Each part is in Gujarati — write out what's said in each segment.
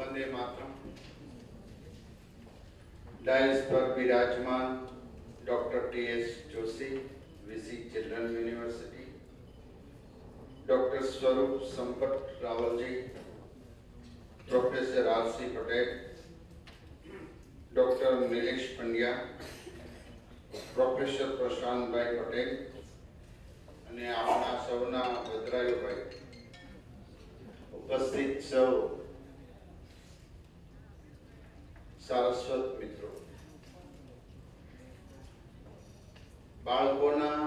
વંદે માતરમ. ડાયસ પર બિરાજમાન doctor T S Joshi, VC children university. Doctor Swarup Sampat રાવલજી, professor R C Patel, doctor Nilesh Pandya, professor Prashantbhai Patel અને આપણા સૌના ભદ્રાયુભાઈ ઉપસ્થિત સૌ સારસ્વત મિત્રો. બાળકોના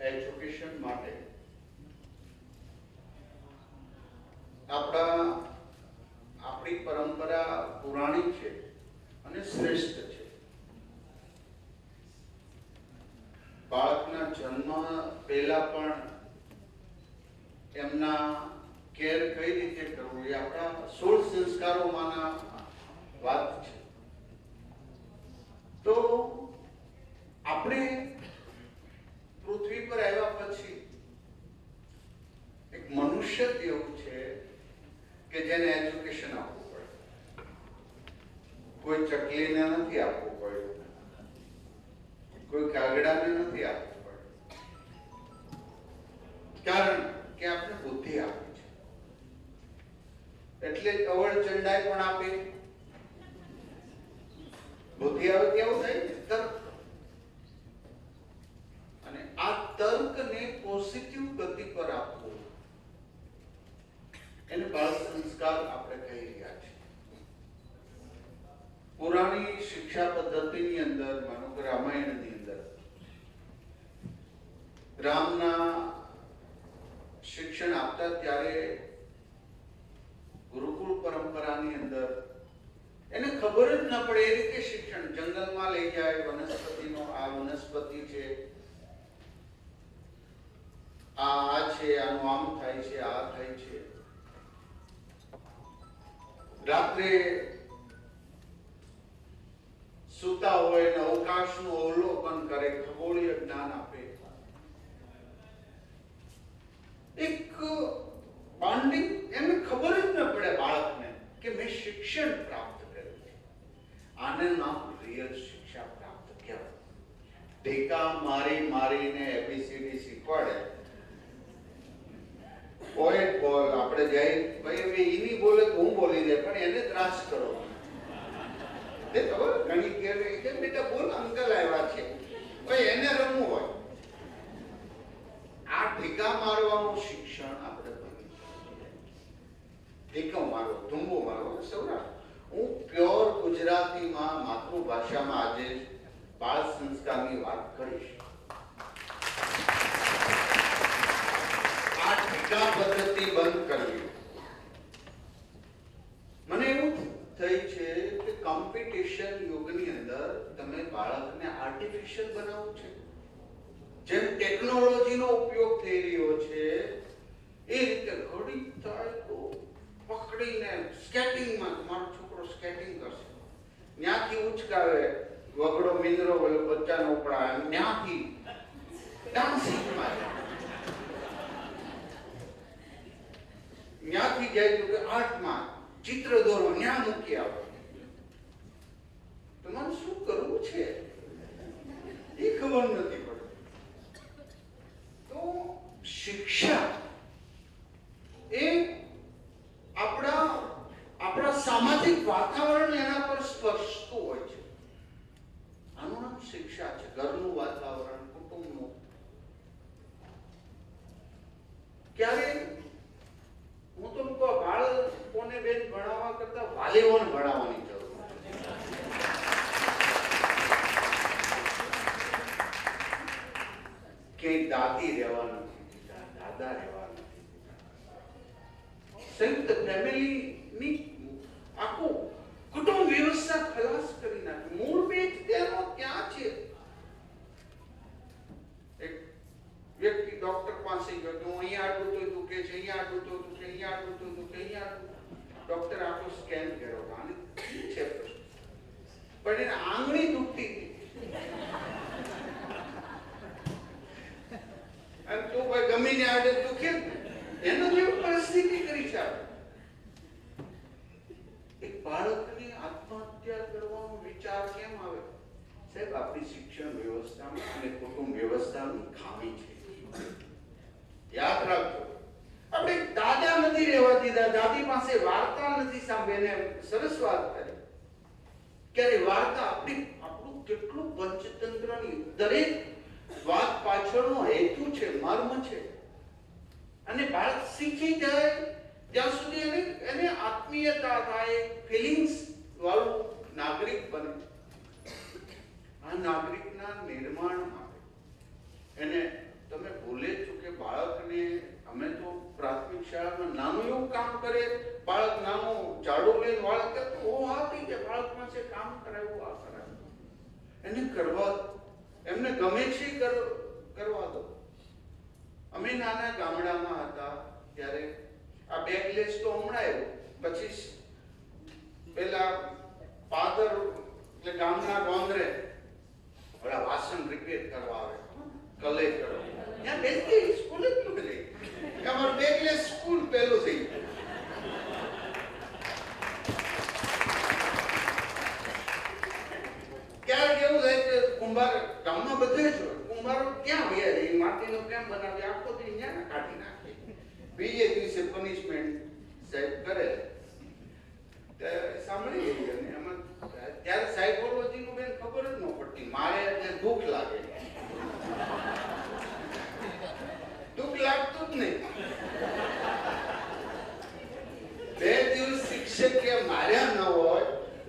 એજ્યુકેશન માટે આપણા, આપણી પરંપરા પુરાણી છે અને શ્રેષ્ઠ છે. બાળકના જન્મ પહેલા પણ એમના કેર કઈ રીતે કરવું એ આપણા સોળ સંસ્કારોમાંના વાત છે. તો આપણે પૃથ્વી પર આવ્યા પછી એક મનુષ્ય એવું છે કે જેને એજ્યુકેશન આપવું પડે. કોઈ ચકલીને નથી આપવું પડ્યું. કોઈ કાગડાને નથી આપવું પડ્યું. કારણ કે આપણે બુદ્ધિ આપી છે. એટલે અવળ ચંડાઈ પણ આપી. બુદ્ધિ આવે કેવું થાય? તર્ક. અને આ તર્કને પોઝિટિવ ગતિ પર આપવો. એને બાળ સંસ્કાર આપણે કહી રહ્યા છીએ. પુરાણી શિક્ષા પદ્ધતિની અંદર, માનો કે રામાયણની અંદર, રામના શિક્ષણ આપતા ત્યારે ગુરુકુળ પરંપરાની અંદર એને ખબર જ ન પડે એ રીતે શિક્ષણ. જંગલમાં લઈ જાય, વનસ્પતિનો, આ વનસ્પતિ છે, આ આ છે, આનું આમ થાય છે, આ થાય છે. રાત્રે સૂતા હોય ને અવકાશનું અવલોકન કરે, ખગોળીય જ્ઞાન આપે. એક બોન્ડિંગ એમને ખબર જ ન પડે બાળકને કે મેં શિક્ષણ પ્રાપ્ત આને નામ રિયલ શિક્ષા પ્રાપ્ત કહેવાય. ટેકા મારી મારીને એબીસીડી શીખવાડે. પોએટ બોલ, આપણે જાય, ભાઈ હવે એની બોલે તો હું બોલી દે, પણ એને ત્રાસ કરો. તે ખબર? ઘણી કે કે બેટા બોલ, અંકલ આવ્યા છે. ભાઈ, એને રમવું હોય. આ ટીકા મારવાનું શિક્ષણ આપણે ભણીએ. ટીકો મારો, ધુંબો મારો સૌરાષ્ટ્ર. હું પ્યોર ગુજરાતીમાં માતૃભાષામાં આજે બાળ સંસ્કારની વાત કરીશ. આ ટીકા પદ્ધતિ બંધ કરવી મને એવું થઈ છે કે કોમ્પિટિશન યુગની અંદર તમે બાળકને આર્ટિફિશિયલ બનાવો છે. જેમ ટેકનોલોજીનો ઉપયોગ થઈ રહ્યો છે, એ રીતે ઘડી થાય તો પકડીને સ્કેટિંગમાં તમારો છોકરો સ્કેટિંગ કરશે. ત્યાંથી ઉચકાવે, વગડો મિંદરો બચ્ચાનો ઉપડા ત્યાંથી ડાન્સિંગ મારે ત્યાંથી જાય તો કે આર્ટમાં ચિત્ર દોરો, ન્યા મૂકી આવો. તમારે શું કરવું છે? એ ખબર નથી પડતી. તો શિક્ષા એ આપણા આપણા સામાજિક વાતાવરણ એના પર સ્પર્શતું હોય છે. આનું નામ શિક્ષા છે, ઘરનું વાતાવરણ, કુટુંબનું. ક્યારે? હું તો કહું બાળકોને બેન ભણાવવા કરતા વાલીઓને ભણાવવાની જરૂર ક્યાંય દાદી રહેવા નથી દાદા રહેવા નથી સંયુક્ત ફેમિલી ની આખું કુટુંબ વ્યવસ્થા ખલાસ કરી નાખી મૂળ બેજ તેનો ક્યાં છે એક વ્યક્તિ ડોક્ટર પાસે ગયો તો અહીંયા આટલું તો દુખે છે અહીંયા આટલું તો દુખે અહીંયા આટલું તો દુખે અહીંયા આટલું ડોક્ટર આખો સ્કેન કર્યો આને શું છે પ્રશ્ન પણ એને આંગળી દુખતી હતી અને તું કોઈ ગમીને આવે દુખે જ ને. એનો જેવી પરિસ્થિતિ કરી છે આપણે નથી રહેવા દીધા દાદી પાસે વાર્તા નથી સાંભળીને સરસ વાત કરી ક્યારે વાર્તા આપણી આપણું કેટલું પંચતંત્રની દરેક વાત પાછળનો હેતુ છે મર્મ છે અને બાળક શીખી જાય ત્યાં સુધી એને એને આત્મીયતા થાય ફિલિંગ્સ વાળું નાગરિક બને. આ નાગરિકના નિર્માણ માટે. એને તમે ભૂલે છો કે બાળકને અમે તો પ્રાથમિક શાળામાં નાનું એવું કામ કરે, બાળક નાનું ઝાડુ લઈને વાળ કે ઓ આપી કે બાળક પાસે કામ કરાવ્યું આ કરાવ્યું એને કરવા એમને ગમે છે કરવા દો. અમે નાના ગામડામાં હતા ત્યારે આ બેગલેસ તો હમણાં આવ્યું. પછી પેલા પાદર એટલે ગામના ગોંદરે ઓલા વાસણ રિપેર કરવા આવે. કલે કરવા ત્યાં બેસતી સ્કૂલ જ ન અમારું અમાર બેગલેસ સ્કૂલ પેલું થઈ ગયું. ક્યારેક એવું થાય કે કુંભાર ગામમાં બધે જ હોય કુંભારો ક્યાં વયા જાય માટીનો કેમ બનાવે આખો દી ન્યા ને કાઢી નાખે બીજે દિવસે પનિશમેન્ટ સાહેબ કરે ત્યારે સાંભળી ગઈ અને એમાં ત્યારે સાયકોલોજી નું બેન ખબર જ ન પડતી મારે એટલે દુઃખ લાગે દુઃખ લાગતું જ નહીં બે દિવસ શિક્ષકે માર્યા ન હોય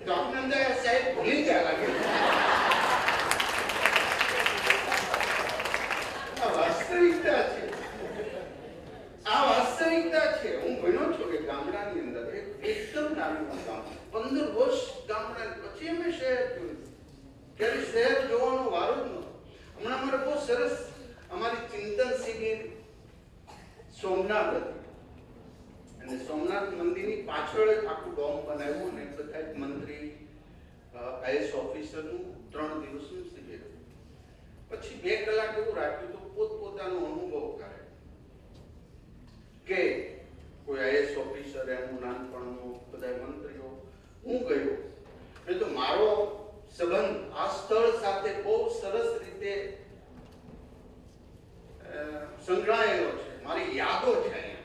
તો આપણે અંદર આ સાહેબ ભૂલી ગયા લાગે આ વાસ્તવિકતા છે આ વાસ્તવિકતા છે હું ભણ્યો છું કે ગામડાની અંદર એક એકદમ નાનું ગામ પંદર વર્ષ ગામડા પછી અમે શહેર જોયું ત્યારે શહેર જોવાનો વારો જ નહોતો હમણાં અમારે બહુ સરસ અમારી ચિંતન શિબિર સોમનાથ હતી. અને સોમનાથ મંદિરની પાછળ આખું ડોમ બનાવ્યું અને બધા મંત્રી આઈએસ ઓફિસરનું ત્રણ દિવસનું શિબિર પછી બે કલાક એવું રાખ્યું તો પોતપોતાનો અનુભવ કરે. કે કોઈ આઈએસ ઓફિસર એનું નાનપણનું બધા મંત્રીઓ, હું ગયો. મેં તો મારો સંબંધ આ સ્થળ સાથે બહુ સરસ રીતે સંકળાયેલો છે. મારી યાદો છે અહીંયા.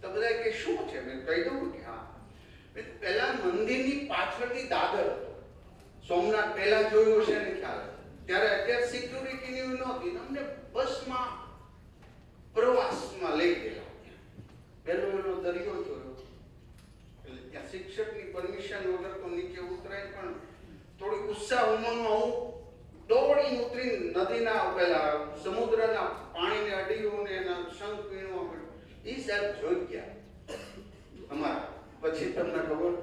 તો બધા કે શું છે? મેં કહી દઉં કે હા. મેં પહેલા મંદિરની પાછળથી દાદર સોમનાથ પહેલા જોયું હશે ને ખ્યાલ ત્યારે અત્યારે સિક્યુરિટીની નહોતી. અમને બસમાં પ્રવાસમાં લઈ ગયેલા પહેલો એનો દરિયો જોયો. એટલે ત્યાં શિક્ષકની પરમિશન વગર તો નીચે ઉતરાય પણ થોડી ઉત્સાહ ઉમંગમાં હું ઉતરીને નદીના પેલા સમુદ્રના પાણીને અડીયું એના શંખ પીણવા એ સાહેબ જોઈ ગયા. અમારા. પછી તમને ખબર?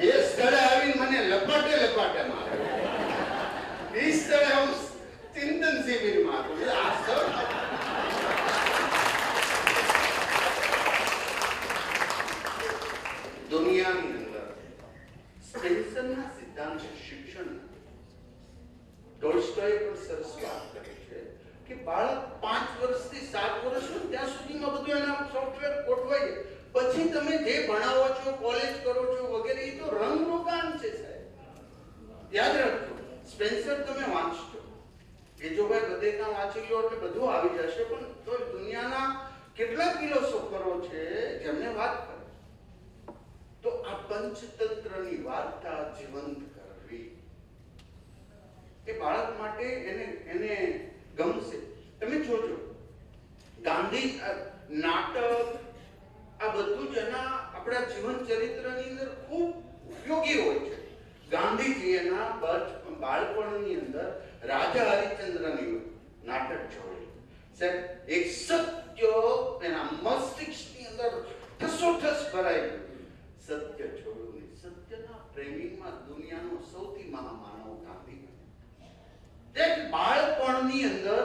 એ સ્થળે આવીને મને લપાટે લપાટે મારે. એ સ્થળે હું ચિંતન શિબિરમાં હતો આ સ્થળ દુનિયાની અંદર સ્પેન્સરના સિદ્ધાંત શિક્ષણ ટોલ્સ્ટોએ પણ સરસ વાત કરી છે કે બાળક પાંચ વર્ષથી સાત વર્ષનું ત્યાં સુધીમાં બધું એના સોફ્ટવેર ગોઠવાય પછી તમે જે ભણાવો છો કોલેજ કરો છો વગેરે, એ તો રંગરોગાન છે સાહેબ. યાદ રાખજો સ્પેન્સર તમે વાંચજો. એ જો ભાઈ બધેકા વાંચી લો એટલે બધું આવી જશે, પણ તો દુનિયાના કેટલા ફિલોસોફરો છે જેમને વાત કરે. તો આ પંચતંત્રની વાર્તા જીવંત કરવી એ બાળક માટે એને એને ગમશે. તમે જોજો, ગાંધી નાટક, આ બધું જ એના આપણા જીવન ચરિત્રની અંદર ખૂબ ઉપયોગી હોય છે. ગાંધીજી એના બાળપણની અંદર રાજા હરિચંદ્રની નાટક જોઈ સાહેબ, એક સત્ય એના મસ્તિષ્કની અંદર ઠસોઠસ ભરાઈ ગયું. સત્ય નહીં. સત્યના પ્રેમીમાં દુનિયાનો સૌથી મહામાન એક બાળપણની અંદર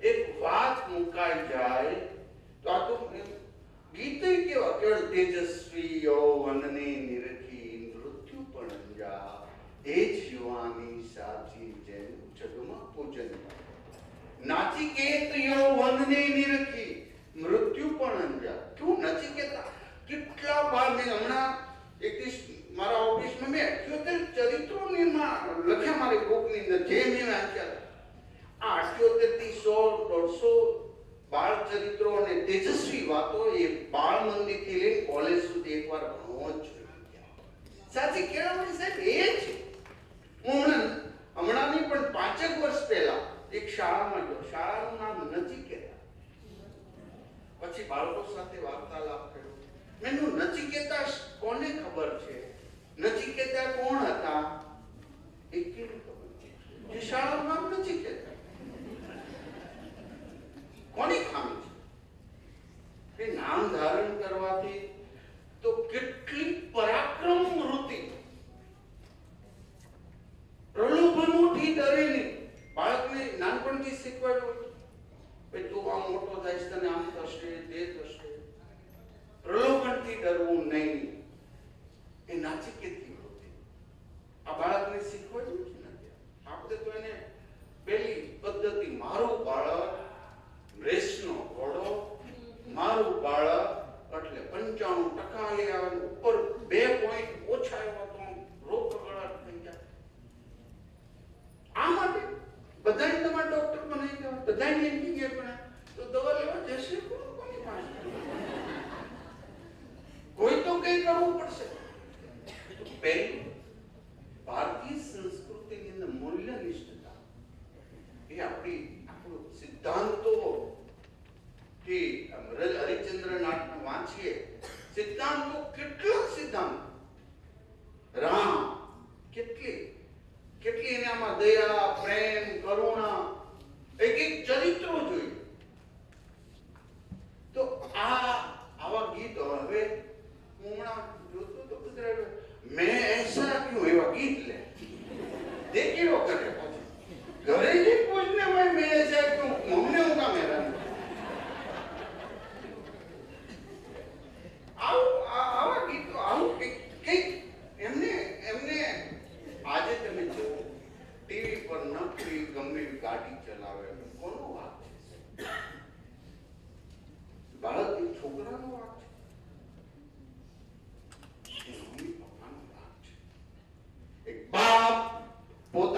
એક વાત મુકાઈ જાય, તો આ તો ગીત કેવા કેવળ તેજસ્વી યૌવનને નિરખી મૃત્યુ પણ અંજા એ જ યુવાની સાચી જેમ જગમાં પૂજન. નાચિકેત યૌવનને નિરખી વાતો એ બાળ મંદિરથી લઈને કોલેજ સુધી એકવાર ભણવો જ જોઈએ સાચી કેળવણી સાહેબ એ છે. હું હમણાં નહીં પણ પાંચેક વર્ષ પહેલા એક શાળામાં ગયો. શાળાનું નામ નચિકેતા પછી બાળકો સાથે વાર્તાલાપ કર્યો. મેનું નચિકેતા કોને ખબર છે? નચિકેતા કોણ હતા? એ કેવી ખબર એ શાળાનું નામ નચિકેતા કોની ખામી છે? એ નામ ધારણ કરવાથી તો કેટલી પરાક્રમ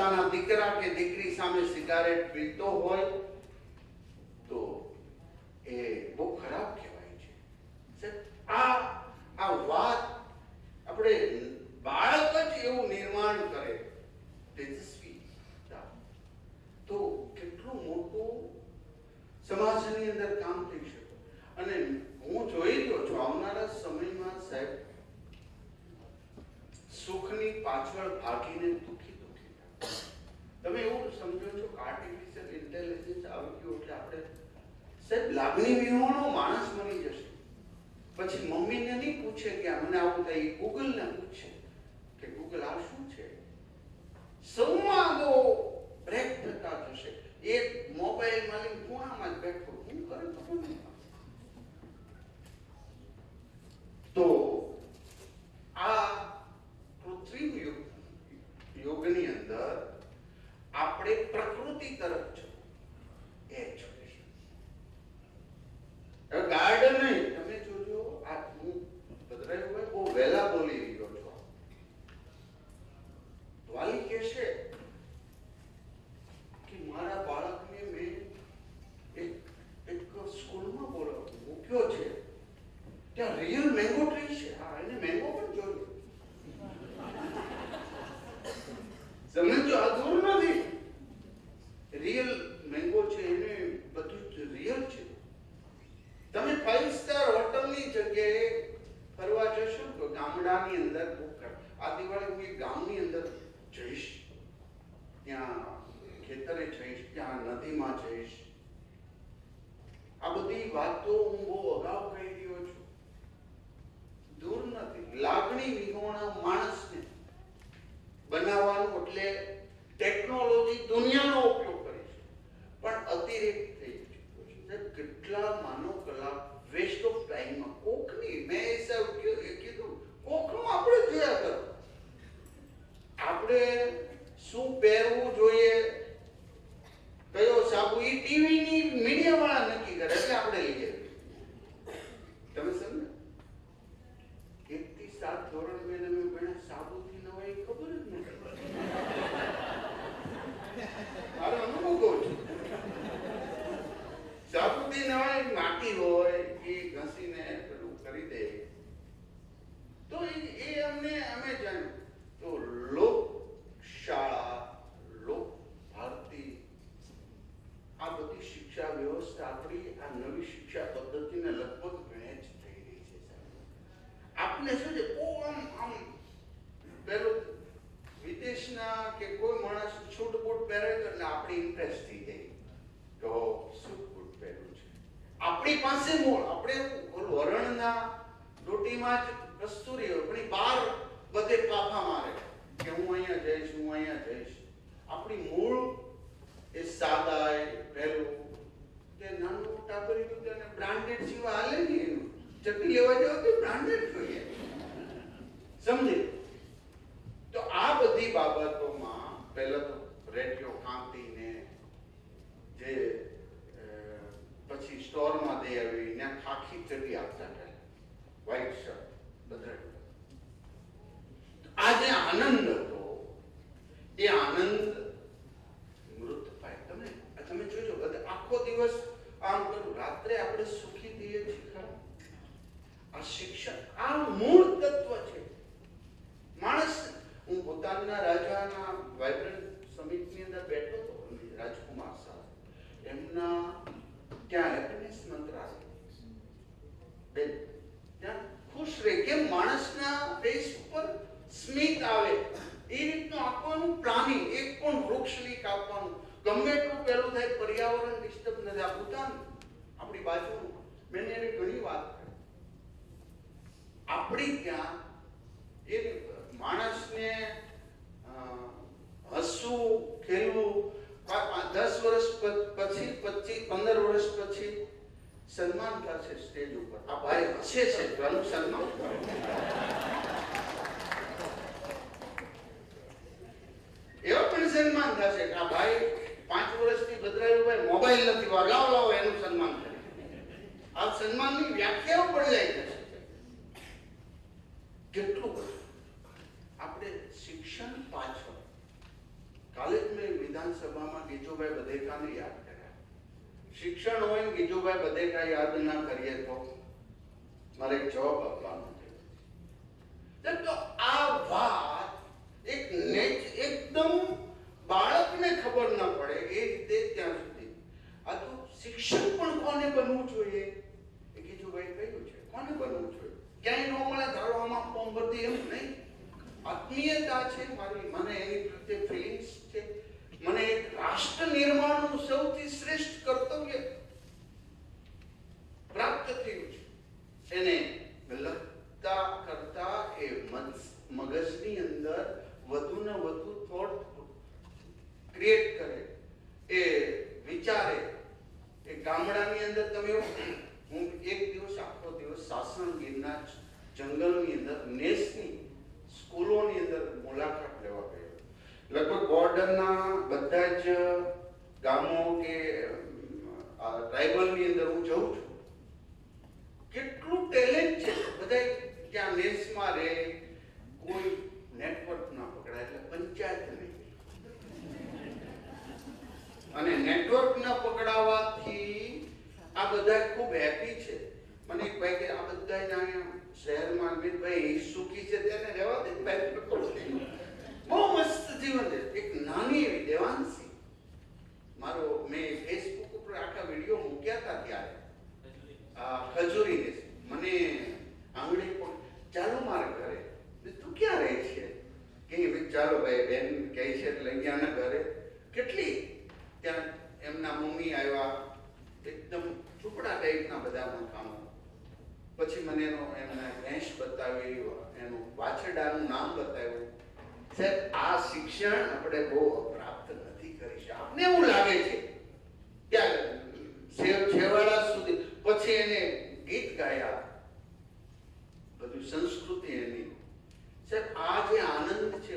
પોતાના દીકરા કે દીકરી સામે સિગારેટ પીતો હોય તો એ બહુ ખરાબ કહેવાય છે. આ આ વાત આપણે બાળક જ એવું નિર્માણ કરે તેજસ્વી તો કેટલું મોટું સમાજની અંદર કામ થઈ શકે. અને હું જોઈ રહ્યો છું આવનારા સમયમાં સાહેબ, સુખની પાછળ ભાગીને દુઃખી તમે એવું સમજો છો કે આર્ટિફિશિયલ ઇન્ટેલિજન્સ આવી ગયું એટલે આપણે સાહેબ લાગણી વિહોણો માણસ બની જશે. પછી મમ્મીને નહીં પૂછે કે મને આવું થાય ગૂગલને પૂછે કે ગૂગલ આ શું છે? સંવાદો બ્રેક થતા જશે. એક મોબાઈલ લઈને ખૂણામાં જ બેઠો હું કરે તો પ્રગતિમાં જઈશ. આ બધી વાતો તો લોક શાળા લોક ભારતી આ બધી શિક્ષા વ્યવસ્થા આપણી આ નવી શિક્ષા પદ્ધતિને લગભગ મેચ થઈ રહી છે આપને શું છે? બહુ આમ આમ. પેલું વિદેશના કે કોઈ માણસ છૂટ બૂટ પહેરે તો એટલે આપણી ઇન્ટરેસ્ટ થઈ જાય. તો સૂટ બૂટ પહેર્યું છે. આપણી પાસે મૂળ આપણે વરણના રોટીમાં જ કસ્તુરી હોય, પણ બહાર બધે ફાફા મારે કે હું અહીંયા જઈશ, હું અહીંયા જઈશ. આપણી મૂળ એ સાદા એ પહેલું. તે નાનું ટાબરિયું તેને બ્રાન્ડેડ સિવાય હાલે નહીં એનું. ચટણી લેવા જાવ તો બ્રાન્ડેડ જોઈએ. સમજે? તો આ બધી બાબતોમાં પહેલા તો રેડિયો કાંતીને જે પછી સ્ટોરમાં દઈ આવી, ને ખાખી ચડી આપતા હતા. વ્હાઈટ શર્ટ બધા. આ જે આનંદ હતો. એ આનંદ મૃત પાય. તમે તમે જોજો આખો દિવસ આમ કરું રાત્રે આપણે સુખી થઈએ છીએ. આ શિક્ષણ, આ મૂળ તત્વ છે. માણસ, હું પોતાના રાજાના વાઇબ્રન્ટ સમિટની અંદર બેઠો હતો રાજકુમાર સાહેબ. એમના ત્યાં હેપીનેસ મંત્રાલય બેન, ત્યાં ખુશ રહે. કેમ? માણસના ફેસ ઉપર સ્મિત આવે. એ રીતનું આપવાનું પ્લાનિંગ, એક પણ વૃક્ષ નહીં કાપવાનું. ગમે એટલું પેલું થાય પર્યાવરણ ડિસ્ટર્બ નથી. આ પોતાનું આપણી બાજુ મેં એને ઘણી વાત કરી. આપણી ત્યાં એ માણસને હસવું, ખેલવું દસ વર્ષ પછી પચીસ પંદર વર્ષ પછી સન્માન થશે સ્ટેજ ઉપર. આ ભાઈ હસે છે. તો સન્માન કરો. એવા પણ સન્માન છે કે ભાઈ પાંચ વર્ષથી બદલાયું મોબાઈલ નથી લાવો લાવો, એનું સન્માન કરે. આ સન્માનની વ્યાખ્યાઓ પણ જાય છે. કેટલું આપણે શિક્ષણ પાછળ. કાલે જ મેં વિધાનસભામાં ગીજુભાઈ બધેકાને યાદ કર્યા. શિક્ષણ હોય ને ગીજુભાઈ બધેકા યાદ ના કરીએ તો મારે જવાબ આપવાનો છે. તો આ વાત એક એકદમ બાળકને ખબર ના પડે એ રીતે ત્યાં સુધી. આ તો શિક્ષક પણ કોને બનવું જોઈએ? એ ગીજુભાઈ કહ્યું છે, કોને બનવું જોઈએ? ક્યાંય ન મળે ધારો આમાં ફોર્મ ભરતી એમ નહીં. આત્મીયતા છે મારી, મને એની પ્રત્યે ફિલિંગ્સ છે મને એક રાષ્ટ્ર નિર્માણનું સૌથી શ્રેષ્ઠ કર્તવ્ય પ્રાપ્ત થયું છે એને લખતા કરતા એ મન- મગજની અંદર વધુ ને વધુ થોટ ક્રિએટ કરે એ વિચારે એ ગામડાની અંદર તમે હું એક દિવસ આખો દિવસ સાસણ ગીરના જંગલની અંદર નેસની સ્કૂલોની અંદર મુલાકાત લેવા ગયો લગભગ બોર્ડરના બધા જ ગામો કે ટ્રાઇબલની અંદર હું જઉં છું કેટલું ટેલેન્ટ છે બધા ત્યાં નેસમાં રહે કોઈ નેટવર્ક ના પકડાય એટલે પંચાયત નહીં અને નેટવર્ક ન પકડાવાથી આ બધા ખૂબ હેપી છે. મને ભાઈ કે, આ બધા અહીંયા શહેરમાં અમિતભાઈ સુખી છે તેને રહેવા દે. ભાઈ બહુ મસ્ત જીવન છે. એક નાની એવી દેવાંશી મારો, મેં ફેસબુક ઉપર આખા વીડિયો મૂક્યા હતા ત્યારે. આ ખજૂરી ને મને આંગળી પણ ચાલો મારા ઘરે. તું ક્યાં રહે છે? કે ચાલો ભાઈ, બેન કહે છે, એટલે અહીંયાના ઘરે. કેટલી ત્યાં એમના મમ્મી આવ્યા, એકદમ ટુકડા ટાઈપના બધા મકાનો પછી મને એનો એમને ભેંસ બતાવી એનું વાછરડાનું નામ બતાવ્યું. સાહેબ, આ શિક્ષણ આપણે બહુ પ્રાપ્ત નથી કરી શકતા. આપને એવું લાગે છે? ત્યાં છેવ- છેવાડા સુધી. પછી એને ગીત ગાયા. બધું સંસ્કૃતિ એની. સાહેબ, આ જે આનંદ છે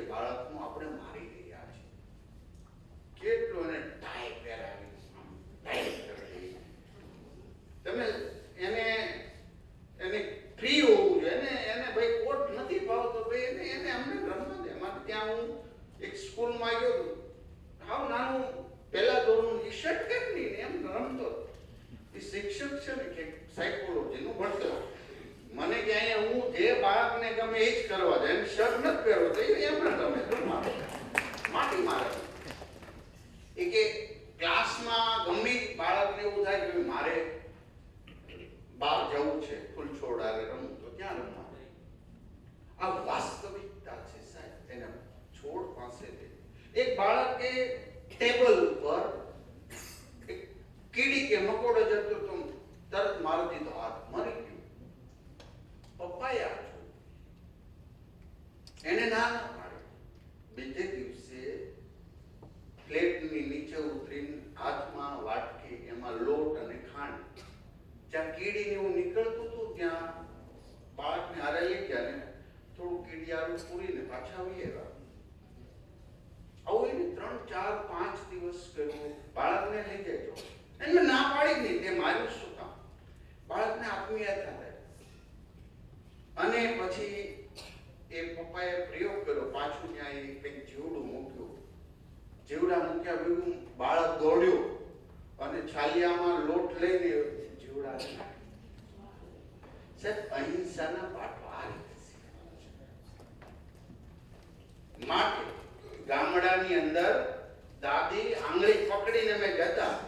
પકડીને અમે જતા.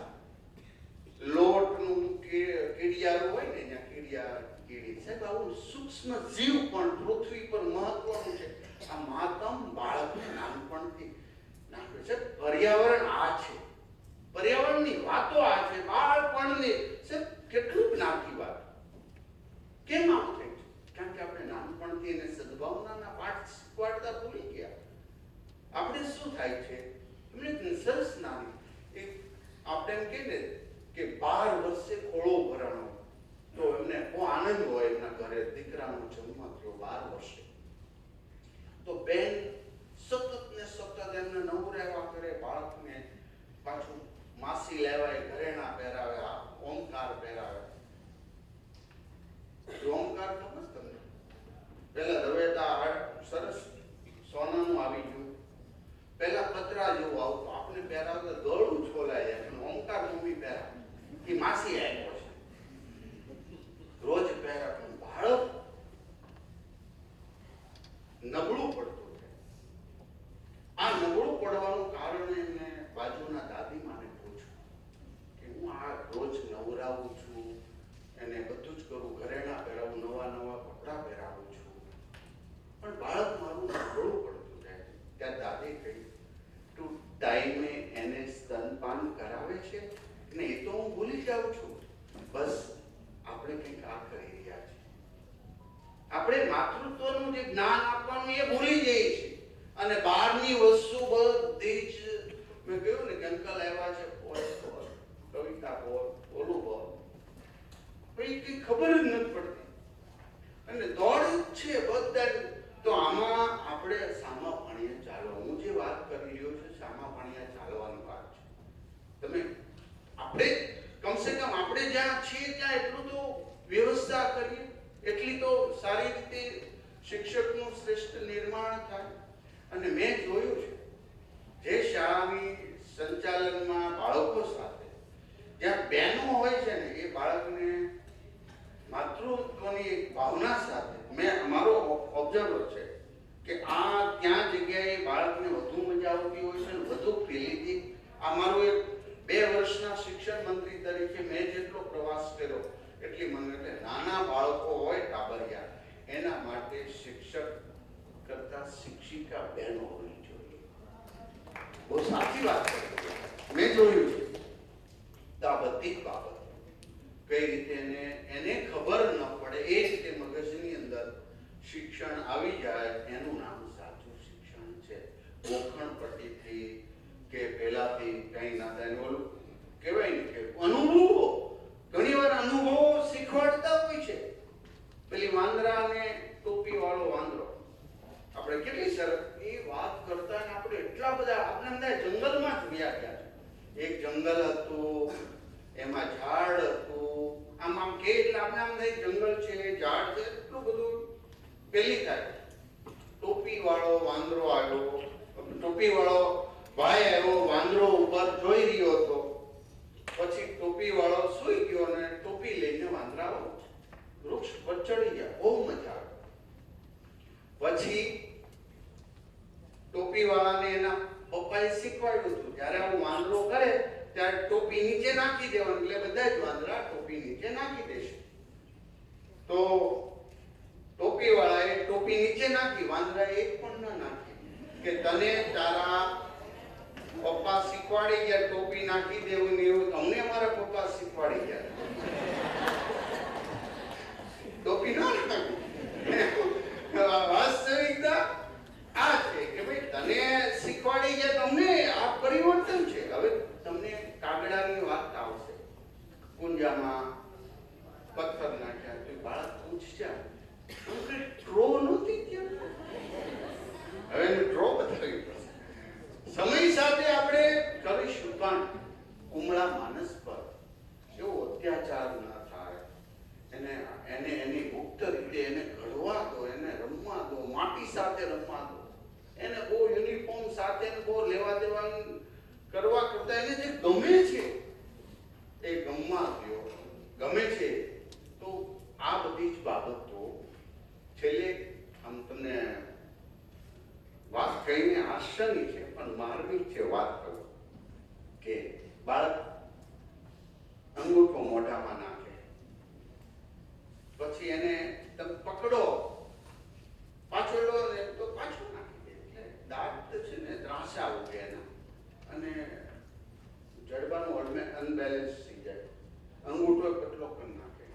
લોટનું કીડિયારું હોય ને ત્યાં કીડિયા કીડી. સાહેબ, આવું સૂક્ષ્મ જીવ પણ પૃથ્વી પર મહત્વનું છે. આ માતમ બાળકને નાનપણથી નાનપણ છે. પર્યાવરણ આ છે. પર્યાવરણની વાતો આ છે. બાળપણની. સાહેબ, કેટલું જ્ઞાતિ વાત. કેમ આવું થાય છે કારણ કે આપણે નાનપણથી એને સદભાવનાના પાઠ શીખવાડતા ભૂલી ગયા. આપણે શું થાય છે? એમને સરસ નાની આપણે એમ કહીએ ને કે બાર વર્ષે ખોળો ભરાણો. તો એમને બહુ આનંદ હોય એમના ઘરે. દીકરાનો જન્મ થયો બાર વર્ષે. તો બેન સતત ને સતત એમને નવું રહેવા કરે. બાળકને પાછું માસી લેવાય, ઘરેણા પહેરાવે, આ ઓમકાર પહેરાવે. ઓમકાર ખબર તમને? પહેલા kabul 没东西，打个电话 પણ ચડી ગયા. બહુ મજા આવી. પછી ટોપી વાળાને એના પપ્પાએ શીખવાડ્યું હતું. જયારે આવું વાંદરો કરે, ત્યારે ટોપી નીચે નાખી દેવાની. એટલે બધા જ વાંદરા ટોપી નીચે નાખી દેશે. તો ટોપી વાળાએ ટોપી નીચે નાખી. વાંદરા એક પણ ના નાખી. કે તને તારા પપ્પા શીખવાડી ગયા, ટોપી નાખી દેવું ને એવું. તમને મારા પપ્પા શીખવાડી ગયા. ટોપી વાસ્તવિકતા આ છે કે ભાઈ તને શીખવાડી છે તમને આ પરિવર્તન છે હવે તમને કાગડાની વાત આવશે કુંજામાં પથ્થર નાખ્યા તો બાળક પૂછશે ટ્રો નહોતી ક્યાં હવે ટ્રો બતાવી સમય સાથે આપણે કરીશું પણ કુમળા માનસ પર. એવો અત્યાચાર ના એને એને એની ગુપ્ત રીતે એને ઘડવા દો, એને રમવા દો, માટી સાથે રમવા દો. એને બહુ યુનિફોર્મ સાથે બહુ લેવા દેવા કરવા કરતા એને જે ગમે છે એ ગમવા દો. ગમે છે, તો આ બધી જ બાબતો છેલ્લે આમ તમને વાત કહીને આશ્ચર્ય છે, પણ માર્મિક છે વાત કરો કે બાળક, અંગૂઠો મોઢામાં પછી એને તમે પકડો. પાછો લો ને, તો પાછો નાખી દે. એટલે દાંત છે ને ત્રાસા ઉગે એના. અને જડબાનું અનબેલેન્સ થઈ જાય. અંગૂઠો કેટલો કરી નાખે.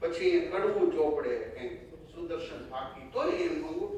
પછી એ કડવું ચોપડે કંઈક સુદર્શન ફાકી તો એમ અંગૂઠો